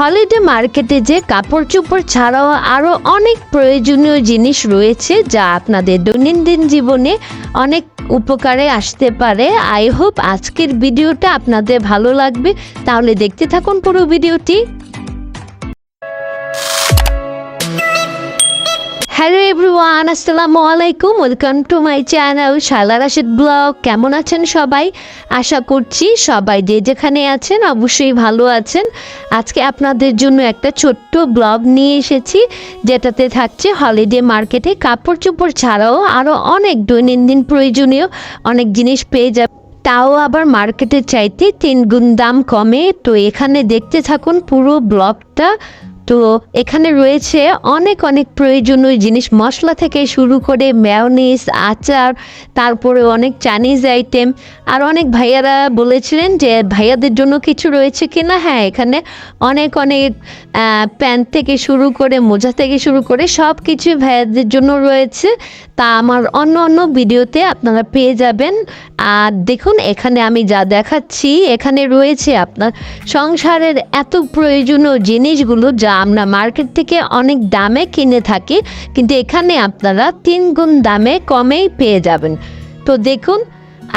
Holiday মার্কেটে যে কাপড় চোপড় ছাড়াও আরও অনেক প্রয়োজনীয় জিনিস রয়েছে যা আপনাদের দৈনন্দিন জীবনে অনেক উপকারে আসতে পারে। আই হোপ আজকের ভিডিওটা আপনাদের ভালো লাগবে। তাহলে দেখতে থাকুন পুরো ভিডিওটি। হ্যালো এভরিওয়ান, আসসালামু আলাইকুম। ওয়েলকাম টু মাই চ্যানেল শালা রাশেদ ব্লগ। কেমন আছেন সবাই? আশা করছি সবাই যে যেখানে আছেন অবশ্যই ভালো আছেন। আজকে আপনাদের জন্য একটা ছোট্ট ব্লগ নিয়ে এসেছি, যেটাতে থাকছে হলিডে মার্কেটে কাপড় চোপড় ছাড়াও আরও অনেক দৈনন্দিন প্রয়োজনীয় অনেক জিনিস পেয়ে যাবে তাও আবার মার্কেটের চাইতে তিন গুণ দাম কমে। তো এখানে দেখতে থাকুন পুরো ব্লগটা। তো এখানে রয়েছে অনেক অনেক প্রয়োজনীয় জিনিস। মশলা থেকে শুরু করে ম্যাওনিস আচার, তারপরে অনেক চাইনিজ আইটেম আর অনেক ভাইয়ারা বলেছিলেন যে ভাইয়াদের জন্য কিছু রয়েছে কিনা। হ্যাঁ এখানে অনেক অনেক প্যান্ট থেকে শুরু করে, মোজা থেকে শুরু করে সব কিছু ভাইয়াদের জন্য রয়েছে। তা আমার অন্য অন্য ভিডিওতে আপনারা পেয়ে যাবেন। আর দেখুন, এখানে আমি যা দেখাচ্ছি, এখানে রয়েছে আপনার সংসারের এত প্রয়োজনীয় জিনিসগুলো যা আমরা মার্কেট থেকে অনেক দামে কিনে থাকি, কিন্তু এখানে আপনারা তিন গুণ দামে কমেই পেয়ে যাবেন। তো দেখুন,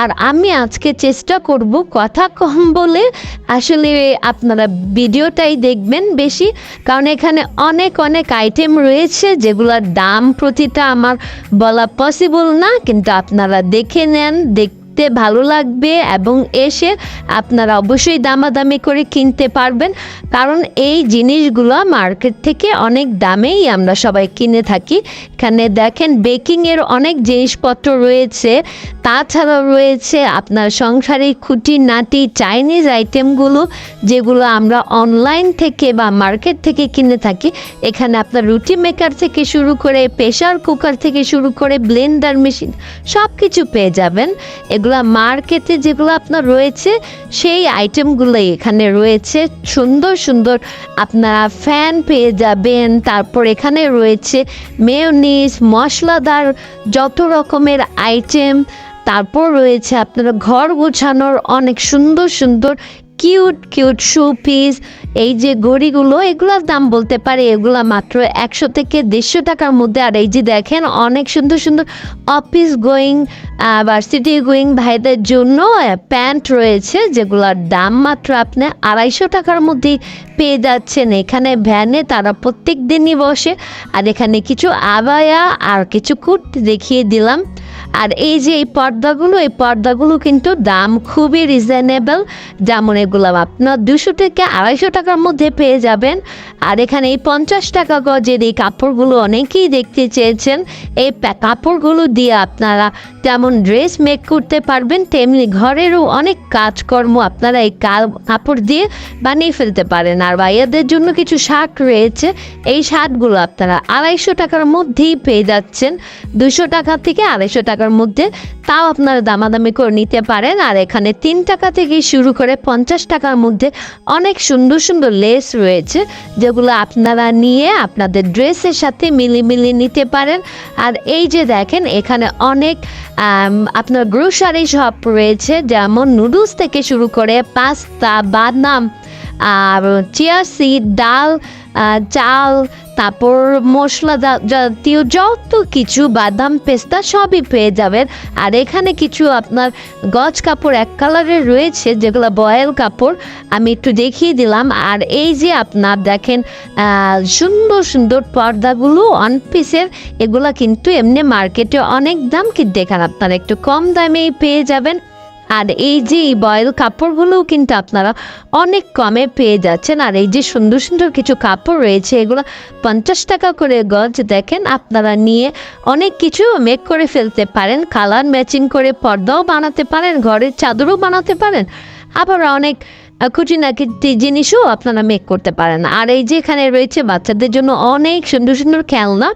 আর আমি আজকে চেষ্টা করব কথা কম বলে, আসলে আপনারা ভিডিওটাই দেখবেন বেশি, কারণ এখানে অনেক অনেক আইটেম রয়েছে যেগুলোর দাম প্রতিটা আমার বলা পসিবল না, কিন্তু আপনারা দেখে নেন দেখতে ভালো লাগবে এবং এসে আপনারা অবশ্যই দামাদামি করে কিনতে পারবেন। কারণ এই জিনিসগুলো মার্কেট থেকে অনেক দামেই আমরা সবাই কিনে থাকি। এখানে দেখেন বেকিংয়ের অনেক জিনিসপত্র রয়েছে। তাছাড়াও রয়েছে আপনার সংসারে খুঁটি নাটি চাইনিজ আইটেমগুলো যেগুলো আমরা অনলাইন থেকে বা মার্কেট থেকে কিনে থাকি। এখানে আপনার রুটি মেকার থেকে শুরু করে প্রেশার কুকার থেকে শুরু করে ব্লেন্ডার মেশিন সব কিছু পেয়ে যাবেন। এগুলো মার্কেটে যেগুলো আপনার রয়েছে, সেই আইটেমগুলোই এখানে রয়েছে। সুন্দর সুন্দর আপনারা ফ্যান পেয়ে যাবেন। তারপর এখানে রয়েছে মেয়নিস মশলাদার যত রকমের আইটেম তারপর রয়েছে আপনারা ঘর গোছানোর অনেক সুন্দর সুন্দর কিউট কিউট শু পিস এই যে ঘড়িগুলো, এগুলোর দাম বলতে পারে এগুলো মাত্র একশো থেকে দেড়শো টাকার মধ্যে। আর এই যে দেখেন, অনেক সুন্দর সুন্দর অফিস গোয়িং ভার্সিটি গোয়িং ভাইদের জন্য প্যান্ট রয়েছে, যেগুলোর দাম মাত্র আপনি আড়াইশো টাকার মধ্যেই পেয়ে যাচ্ছেন। এখানে ভ্যানে তারা প্রত্যেক দিনই বসে। আর এখানে কিছু আবায়া আর কিছু কুর্তি দেখিয়ে দিলাম। আর এই যে এই পর্দাগুলো এই পর্দাগুলো কিন্তু দাম খুবই রিজনেবল যেমন এগুলো আপনার দুশো থেকে আড়াইশো টাকার মধ্যে পেয়ে যাবেন। আর এখানে এই পঞ্চাশ টাকা গজের এই কাপড়গুলো অনেকেই দেখতে চেয়েছেন। এই কাপড়গুলো দিয়ে আপনারা তেমন ড্রেস মেক করতে পারবেন, তেমনি ঘরেরও অনেক কাজকর্ম আপনারা এই কাপড় দিয়ে বানিয়ে ফেলতে পারেন। আর ভাইয়াদের জন্য কিছু শার্ট রয়েছে, এই শার্টগুলো আপনারা আড়াইশো টাকার মধ্যেই পেয়ে যাচ্ছেন। দুশো টাকা থেকে আড়াইশো টাকার মধ্যে তাও আপনারা দামাদামি করে নিতে পারেন। আর এখানে তিন টাকা থেকে শুরু করে পঞ্চাশ টাকার মধ্যে অনেক সুন্দর সুন্দর লেস রয়েছে, যেগুলো আপনারা নিয়ে আপনাদের ড্রেসের সাথে মিলিয়ে মিলিয়ে নিতে পারেন। আর এই যে দেখেন, এখানে অনেক আপনার গ্রোসারি শপ রয়েছে, যেমন নুডলস থেকে শুরু করে পাস্তা বাদাম, আর চিয়া সিড ডাল চাল, তারপর মশলা জাতীয় যত কিছু, বাদাম, পেস্তা সবই পেয়ে যাবেন। আর এখানে কিছু আপনার গজ কাপড় এক কালারের রয়েছে, যেগুলো বয়েল কাপড়। আমি একটু দেখিয়ে দিলাম। আর এই যে আপনার দেখেন সুন্দর সুন্দর পর্দাগুলো অন পিসের এগুলো কিন্তু এমনি মার্কেটে অনেক দাম কিন্তু এখানে আপনারা একটু কম দামেই পেয়ে যাবেন। আর এই যে এই বয়েল কাপড়গুলোও কিন্তু আপনারা অনেক কমে পেয়ে যাচ্ছেন। আর এই যে সুন্দর সুন্দর কিছু কাপড় রয়েছে, এগুলো পঞ্চাশ টাকা করে গজ দেখেন, আপনারা নিয়ে অনেক কিছু মেক করে ফেলতে পারেন কালার ম্যাচিং করে পর্দাও বানাতে পারেন, ঘরের চাদরও বানাতে পারেন, আবার অনেক খুঁটিনাটি জিনিসও আপনারা মেক করতে পারেন। আর এই যে এখানে রয়েছে বাচ্চাদের জন্য অনেক সুন্দর সুন্দর খেলনা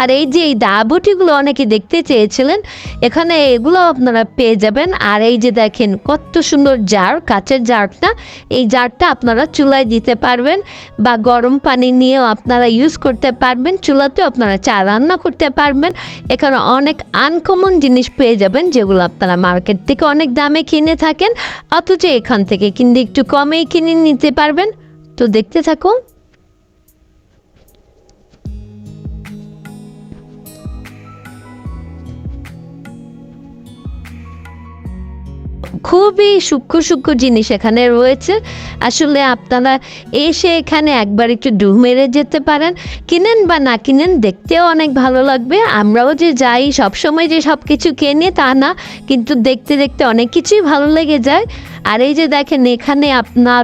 আর এই যে এই দাবুটিগুলো অনেকে দেখতে চেয়েছিলেন, এখানে এগুলো আপনারা পেয়ে যাবেন। আর এই যে দেখেন, কত সুন্দর জার, কাচের জারটা। এই জারটা আপনারা চুলায় দিতে পারবেন বা গরম পানি নিয়েও আপনারা ইউজ করতে পারবেন। চুলাতেও আপনারা চা রান্না করতে পারবেন। এখানে অনেক আনকমন জিনিস পেয়ে যাবেন, যেগুলো আপনারা মার্কেট থেকে অনেক দামে কিনে থাকেন। অথচ এখান থেকে কিন্তু একটু কমেই কিনে নিতে পারবেন। তো দেখতে থাকুন। খুবই সূক্ষ্ম সূক্ষ্ম জিনিস এখানে রয়েছে। আসলে আপনারা এসে এখানে একবার একটু ডুব মেরে যেতে পারেন। কিনেন বা না কিনেন, দেখতেও অনেক ভালো লাগবে। আমরাও যে যাই, সবসময় যে সব কিছু কেনে তা না, কিন্তু দেখতে দেখতে অনেক কিছুই ভালো লেগে যায়। আর এই যে দেখেন, এখানে আপনার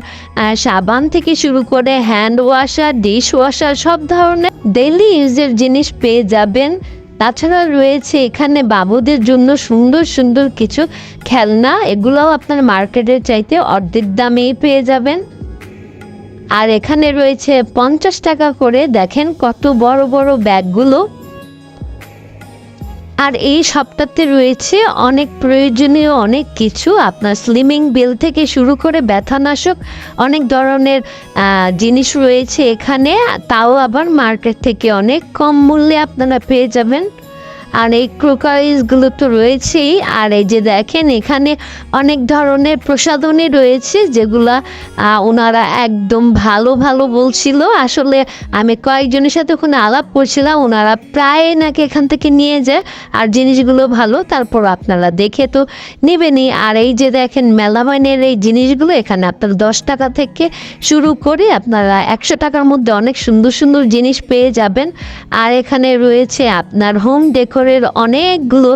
সাবান থেকে শুরু করে হ্যান্ড ওয়াশার ডিশ ওয়াশার সব ধরনের ডেইলি ইউজের জিনিস পেয়ে যাবেন। তাছাড়া রয়েছে এখানে বাবুদের জন্য সুন্দর সুন্দর কিছু খেলনা। এগুলোও আপনার মার্কেটের চাইতে অর্ধেক দামেই পেয়ে যাবেন। আর এখানে রয়েছে পঞ্চাশ টাকা করে, দেখেন কত বড় বড় ব্যাগগুলো। আর এই সপ্তাহতে রয়েছে অনেক প্রয়োজনীয় অনেক কিছু। আপনার স্লিমিং বেল থেকে শুরু করে ব্যথানাশক অনেক ধরনের জিনিস রয়েছে এখানে। তাও আবার মার্কেট থেকে অনেক কম মূল্যে আপনারা পেয়ে যাবেন। আর এই ক্রোকারিজগুলো তো রয়েছেই। আর এই যে দেখেন, এখানে অনেক ধরনের প্রসাধনী রয়েছে যেগুলা ওনারা একদম ভালো ভালো বলছিল। আসলে আমি কয়েকজনের সাথে ওখানে আলাপ করছিলাম, ওনারা প্রায় নাকি এখান থেকে নিয়ে যায়। আর জিনিসগুলো ভালো, তারপর আপনারা দেখে তো নেবেনই। আর এই যে দেখেন, মেলামাইনের এই জিনিসগুলো, এখানে আপনার দশ টাকা থেকে শুরু করে আপনারা একশো টাকার মধ্যে অনেক সুন্দর সুন্দর জিনিস পেয়ে যাবেন। আর এখানে রয়েছে আপনার হোম ডেকোরের অনেকগুলো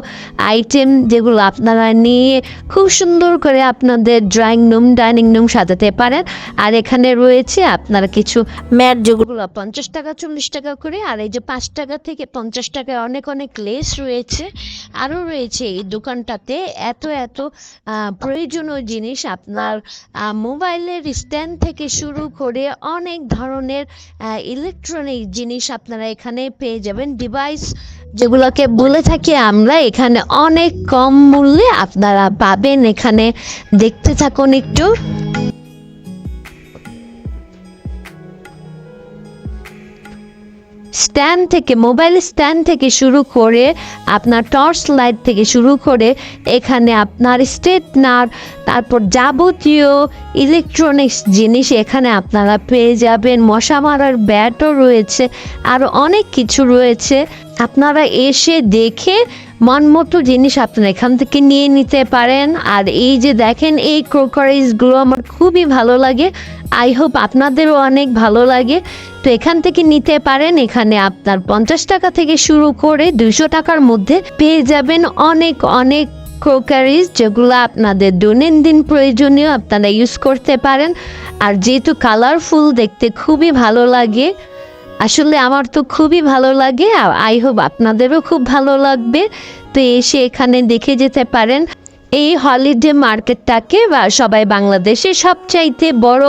আইটেম যেগুলো আপনারা নিয়ে খুব সুন্দর করে আপনাদের ড্রয়িং রুম ডাইনিং রুম সাজাতে পারেন। আর এখানে রয়েছে আপনার কিছু ম্যাট যেগুলো পঞ্চাশ টাকা, চল্লিশ টাকা করে, আর এই যে পাঁচ টাকা থেকে পঞ্চাশ টাকায় অনেক অনেক লেস রয়েছে। আরও রয়েছে এই দোকানটাতে এত এত প্রয়োজনীয় জিনিস আপনার মোবাইলের স্ট্যান্ড থেকে শুরু করে অনেক ধরনের ইলেকট্রনিক জিনিস আপনারা এখানে পেয়ে যাবেন। ডিভাইস যেগুলোকে বলে থাকি, আমরা এখানে অনেক কম মূল্যে আপনারা পাবেন। এখানে দেখতে থাকুন একটু। স্ট্যান্ড থেকে, মোবাইল স্ট্যান্ড থেকে শুরু করে, আপনার টর্চ লাইট থেকে শুরু করে, এখানে আপনার স্টেটনার তারপর যাবতীয় ইলেকট্রনিক্স জিনিস এখানে আপনারা পেয়ে যাবেন। মশা মারার ব্যাটও রয়েছে, আর অনেক কিছু রয়েছে। আপনারা এসে দেখে মন মতো জিনিস আপনারা এখান থেকে নিয়ে নিতে পারেন। আর এই যে দেখেন, এই ক্রোকারিজগুলো আমার খুবই ভালো লাগে। আই হোপ আপনাদেরও অনেক ভালো লাগে। তো এখান থেকে নিতে পারেন। এখানে আপনার পঞ্চাশ টাকা থেকে শুরু করে দুশো টাকার মধ্যে পেয়ে যাবেন অনেক অনেক ক্রোকারিজ যেগুলো আপনাদের দৈনন্দিন প্রয়োজনীয় আপনারা ইউজ করতে পারেন। আর যেহেতু কালারফুল দেখতে খুবই ভালো লাগে। আসলে আমার তো খুবই ভালো লাগে আই হোপ আপনাদেরও খুব ভালো লাগবে। তো এসে এখানে দেখে যেতে পারেন। এই হলিডে মার্কেটটাকে বা সবাই বাংলাদেশে সবচাইতে বড়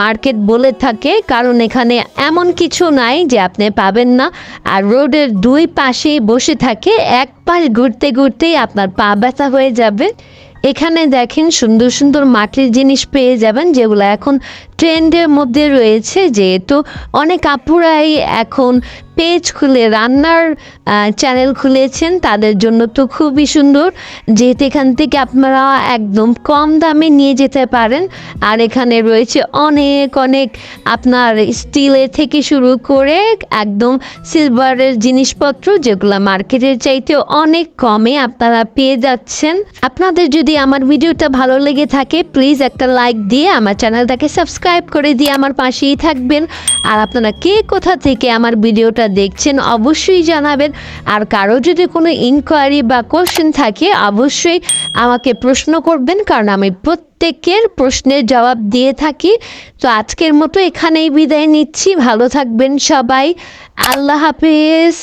মার্কেট বলে থাকে। কারণ এখানে এমন কিছু নাই যে আপনি পাবেন না। আর রোডের দুই পাশেই বসে থাকে, এক পাশ ঘুরতে ঘুরতেই আপনার পা ব্যথা হয়ে যাবে। এখানে দেখেন সুন্দর সুন্দর মাটির জিনিস পেয়ে যাবেন, যেগুলো এখন ট্রেন্ডের মধ্যে রয়েছে যেহেতু অনেক আপুরাই এখন পেজ খুলে, রান্নার চ্যানেল খুলেছেন, তাদের জন্য তো খুবই সুন্দর। যেহেতু এখান থেকে আপনারা একদম কম দামে নিয়ে যেতে পারেন। আর এখানে রয়েছে অনেক অনেক আপনার স্টিলের থেকে শুরু করে একদম সিলভারের জিনিসপত্র, যেগুলো মার্কেটের চাইতে অনেক কমে আপনারা পেয়ে যাচ্ছেন। আপনাদের যদি আমার ভিডিওটা ভালো লেগে থাকে প্লিজ একটা লাইক দিয়ে আমার চ্যানেলটাকে সাবস্ক্রাইব করে দিয়ে আমার পাশেই থাকবেন। আর আপনারা কে কোথা থেকে আমার ভিডিওটা দেখছেন অবশ্যই জানাবেন। আর কারও যদি কোনো ইনকোয়ারি বা কোশ্চেন থাকে, অবশ্যই আমাকে প্রশ্ন করবেন, কারণ আমি প্রত্যেকের প্রশ্নের জবাব দিয়ে থাকি। তো আজকের মতো এখানেই বিদায় নিচ্ছি। ভালো থাকবেন সবাই। আল্লাহ হাফেজ।